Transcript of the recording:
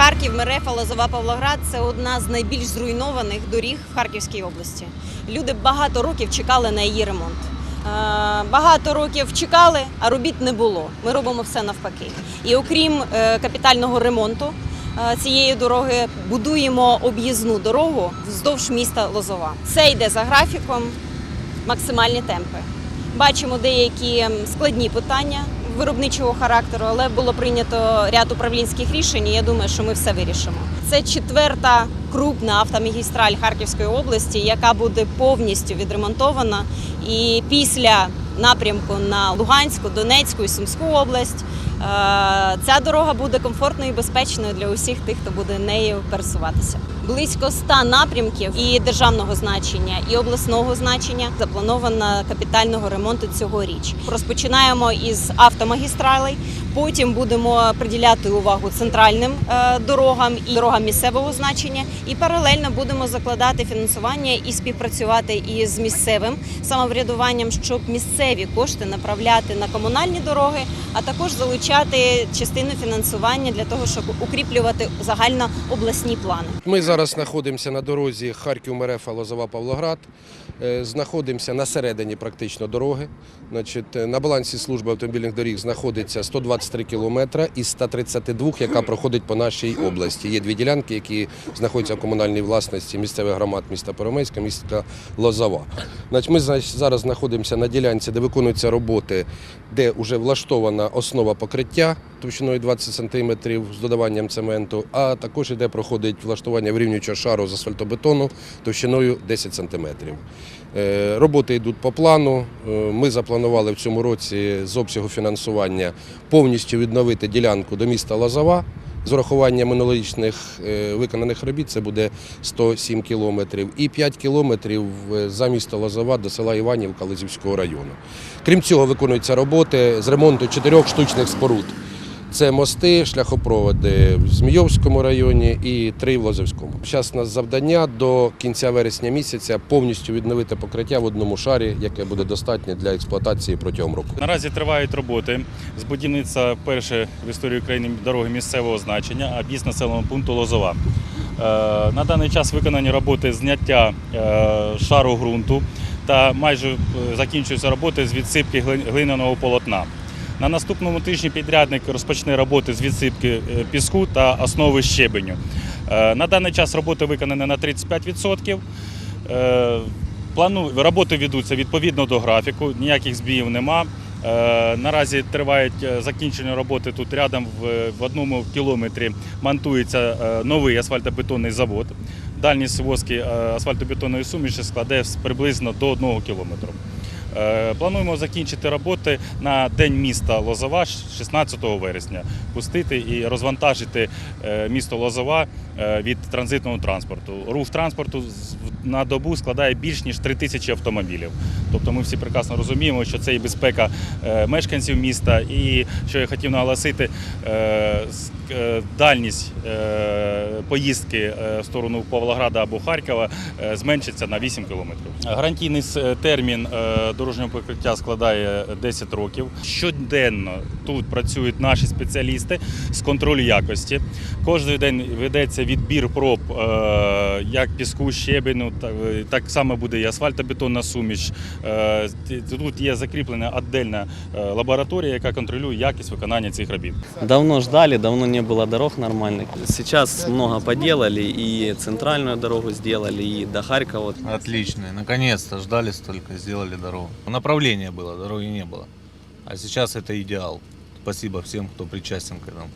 Харків, Мерефа, Лозова, Павлоград це одна з найбільш зруйнованих доріг в Харківській області. Люди багато років чекали на її ремонт. Е, Багато років чекали, а робіт не було. Ми робимо все навпаки. І окрім е, капітального ремонту е, цієї дороги, будуємо об'їзну дорогу вздовж міста Лозова. Це йде за графіком, максимальні темпи. Бачимо деякі складні питання виробничого характеру, але було прийнято ряд управлінських рішень. і Я думаю, що ми все вирішимо. Це четверта крупна автомагістраль Харківської області, яка буде повністю відремонтована. І після напрямку на Луганську, Донецьку і Сумську область е, ця дорога буде комфортною і безпечною для усіх тих, хто буде нею пересуватися. Близько 100 напрямків і державного значення, і обласного значення заплановано капітального ремонту цьогоріч. Розпочинаємо із автомагістралей. Потім будемо приділяти увагу центральним е, дорогам і дорогам місцевого значення. І паралельно будемо закладати фінансування і співпрацювати із місцевим самоврядуванням, щоб місцеві кошти направляти на комунальні дороги, а також залучати частину фінансування для того, щоб укріплювати загально обласні плани. Ми зараз знаходимося на дорозі Харків Мерефа Лозова Павлоград. Е, Знаходимося на середині практично дороги. Значить, е, на балансі служби автомобільних доріг знаходиться 123 кілометра із 132, яка проходить по нашій області. Є дві ділянки, які знаходяться в комунальній власності місцевих громад міста Перемейська, міста Лозова. Значить, ми зараз знаходимося на ділянці, де виконуються роботи, де вже влаштована основа покриття товщиною 20 см з додаванням цементу, а також іде проходить влаштування вирівнюючого шару з асфальтобетону товщиною 10 см. Е, Роботи йдуть по плану. Е, Ми запланували в цьому році з обсягу фінансування повністю відновити ділянку до міста Лозова. З урахуванням минулорічних е, виконаних робіт це буде 107 кілометрів і 5 кілометрів за місто Лозова до села Іванівка Лизівського району. Крім цього, виконуються роботи з ремонту чотирьох штучних споруд. Це мости, шляхопроводи в Змійовському районі і три в Лозовському. Зараз у нас завдання до кінця вересня місяця повністю відновити покриття в одному шарі, яке буде достатнє для експлуатації протягом року. Наразі тривають роботи з будівництва першої в історії України дороги місцевого значення, а біс населеного пункту Лозова. Е, На даний час виконані роботи зняття е, шару ґрунту та майже е, закінчуються роботи з відсипки гли- глиняного полотна. На наступному тижні підрядник розпочне роботи з відсипки е, піску та основи щебеню. Е, На даний час роботи виконані на 35%. Е, роботи ведуться відповідно до графіку, ніяких збіїв нема. Наразі тривають закінчення роботи тут рядом в, одному кілометрі монтується новий асфальтобетонний завод. Дальність воски е, асфальтобетонної суміші складе приблизно до одного кілометру. Е, Плануємо закінчити роботи на день міста Лозова 16 вересня, пустити і розвантажити е, місто Лозова е, від транзитного транспорту. Рух транспорту на добу складає більш ніж 3 тисячі автомобілів. Тобто ми всі прекрасно розуміємо, що це і безпека е, мешканців міста, і що я хотів наголосити, е, е, дальність поїздки в сторону Павлограда або Харкова зменшиться на 8 кілометрів. Гарантійний термін дорожнього покриття складає 10 років. Щоденно тут працюють наші спеціалісти з контролю якості. Кожен день ведеться відбір проб як піску, щебеню, так, так само буде і асфальтобетонна суміш. Е, Тут є закріплена віддільна е, лабораторія, яка контролює якість виконання цих робіт. Давно ждали, давно не было дорог нормальных. Сейчас много поделали, и центральную дорогу сделали, и до Харькова. Отличные. Наконец-то ждали столько, сделали дорогу. Направление было, дороги не было. А сейчас это идеал. Спасибо всем, кто причастен к этому.